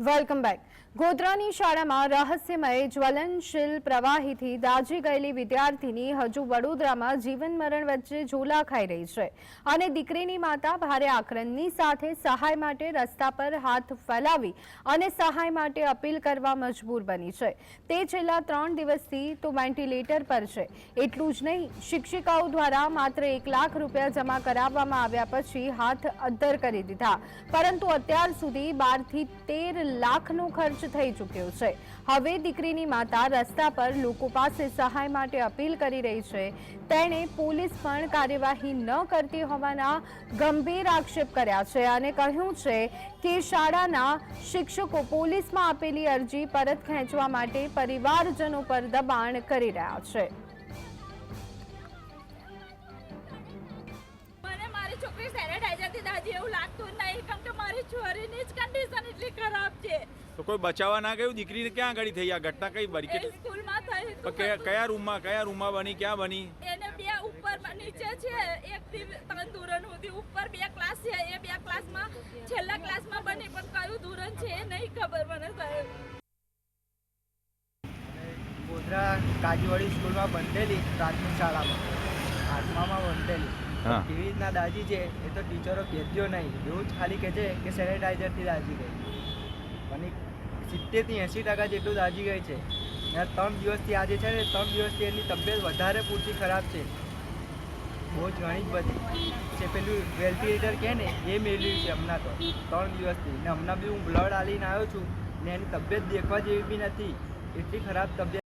Welcome back. ગોધરાની શાળામાં રહસ્યમય જ્વલનશીલ પ્રવાહીથી દાઝી ગયેલી વિદ્યાર્થીની હજુ વડોદરામાં જીવન મરણ વચ્ચે ઝોલા ખાઈ રહી છે. અને દીકરીની માતા ભારે આક્રંદની સાથે સહાય માટે રસ્તા પર હાથ ફેલાવી અને સહાય માટે અપીલ કરવા મજબૂર બની છે. તે છેલ્લા ત્રણ દિવસથી તો વેન્ટિલેટર પર છે. એટલું જ નહીં, શિક્ષિકાઓ દ્વારા માત્ર એક લાખ રૂપિયા જમા કરાવવામાં આવ્યા પછી હાથ અદ્ધર કરી દીધા. પરંતુ અત્યાર સુધી બારથી તેર લાખનો ખર્ચ થઈ ચૂક્યો છે. હવે દીકરીની માતા રસ્તા પર લોકો પાસે સહાય માટે અપીલ કરી રહી છે. તેણે પોલીસ પણ કાર્યવાહી ન કરતી હોવાના ગંભીર આક્ષેપ કર્યા છે અને કહ્યું છે કે શાળાના શિક્ષકો પોલીસમાં આપેલી અરજી પરત ખેંચવા માટે પરિવારજનો પર દબાણ કરી રહ્યા છે. છોકરી સેનેટાઈઝરથી દાજી એવું લાગતું નહીં. કેમ કે મારી છોરીની જ કન્ડિશન એટલી ખરાબ છે. તો કોઈ બચાવવા ના ગયું? દીકરીને ક્યાં આગળ થઈ? આ ઘટના કઈ બની? બરી સ્કૂલમાં થઈ કે- કયા રૂમમાં કયા રૂમમાં બની? ક્યાં બની? એને બે ઉપર નીચે છે એક થી ત્રણ ધોરણ સુધી. ઉપર બે ક્લાસ છે એ બે ક્લાસમાં છેલ્લા ક્લાસમાં બની પણ કયું ધોરણ છે એ નહીં ખબર મને સાહેબ. ગોધરા કાજીવાડી સ્કૂલમાં બંધેલી પ્રાથમિક શાળામાં. આઠમામાં બંધેલી. કેવી રીતના દાજી છે? એ તો ટીચરો કહેજો નહીં. એવું જ ખાલી કહે છે કે સેનેટાઈઝરથી દાજી ગઈ. અને સિત્તેરથી એંસી ટકા જેટલું દાજી ગઈ છે. ને ત્રણ દિવસથી આજે છે ને, ત્રણ દિવસથી એની તબિયત વધારે પૂરતી ખરાબ છે. બહુ જ ઘણી જ બધી. છે પેલું વેન્ટિલેટર કહે ને, એ મેળવ્યું છે હમણાં તો, ત્રણ દિવસથી. ને હમણાં બી હું બ્લડ આલીને આવ્યો છું, ને એની તબિયત દેખવા જેવી બી નથી. એટલી ખરાબ તબિયત